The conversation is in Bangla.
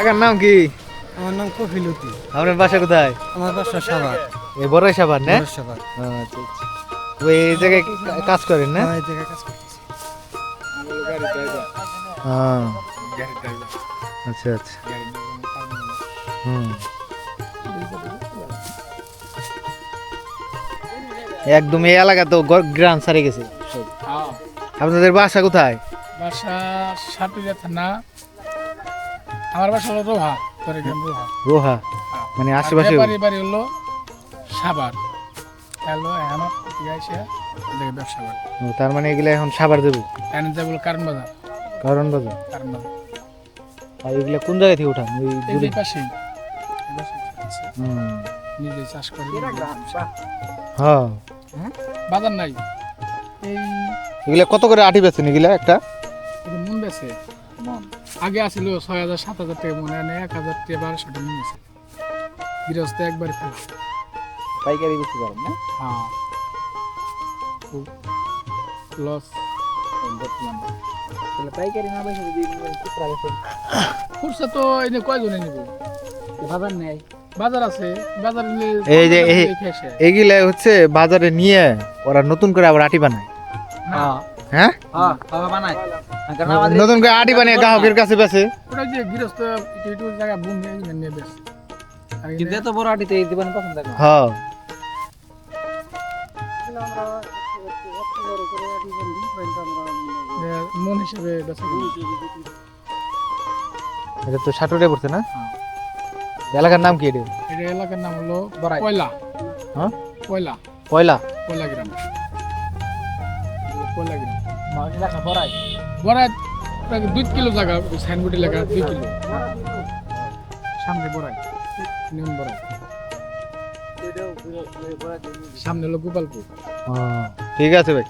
এলাকার নাম কি? আমার নাম কফিলতি আপনার বাসা কোথায়? আমার বাসা সাবার এই বড়াই না? সাবার আচ্ছা আচ্ছা। এই জায়গায় কাজ করেন না? এই জায়গায় কাজ করতেছি। হ্যাঁ। আচ্ছা আচ্ছা। হুম। একদম এই এলাকা তো গ্রাম সারে গেছে। আপনাদের বাসা কোথায়? বাসা সাটুরিয়া থানা। আমার বাসা হলো রোহা রোহা। রোহা? মানে আশেপাশে বাড়ি বাড়ি হলো সাবার হ্যালো আমার দেখে ব্যবসা করে। তার মানে এগুলা এখন সাবার দেবো? এনে যাব কারণ বাজার। কারণ বাজার? কারণ বাজার। আর এগুলা কোন জায়গা থেকে উঠান ওই দূরে। হুম। নিজে চাষ করি। হ্যাঁ। বাজার নাই। এই এগুলা কত করে আটি বেছেন এগুলা একটা? মন বেছে আগে আসিল ছয় হাজার সাত হাজার টাকা মনে হয় এক হাজার টাকা বারোশো টাকা মনে আছে। গৃহস্থ একবার ফেলা। পাইকারি বেশি পারেন না? হ্যাঁ। খুব লস বর্তমানে পাইকারি না বেশি যদি খুচরা বেছেন খুচরা তো কয়জনে নিব? বাজার নেই। বাজার আছে। বাজার এই যে এই- দেখে আসে। এগুলা হচ্ছে বাজারে নিয়ে ওরা নতুন করে আবার আটি বানায়। হ্যাঁ। হ্যাঁ? নতুন করে আটি বানিয়ে গ্রাহকের কাছে বেছে। ওটা যে গৃহস্থ একটু একটু জায়গা বুন নিয়ে নিয়ে বেশ কিন্তু এত বড় আটিতে এই দিবান পছন্দ করে হ্যাঁ। মন হিসেবে কিনি। এটা তো সাটুরে পড়ছে না? এলাকার নাম কি এটা? এটা এলাকার নাম হলো পয়লা হ্যাঁ? পয়লা পয়লা পয়লা গ্রাম। পয়লা গ্রাম। বড়াই। দুই কিলো জায়গা সাইনবোর্ডে লেখা দুই কিলো। সামনে নিয়ম সামনে হলো গোপালপুর। ঠিক আছে ভাই।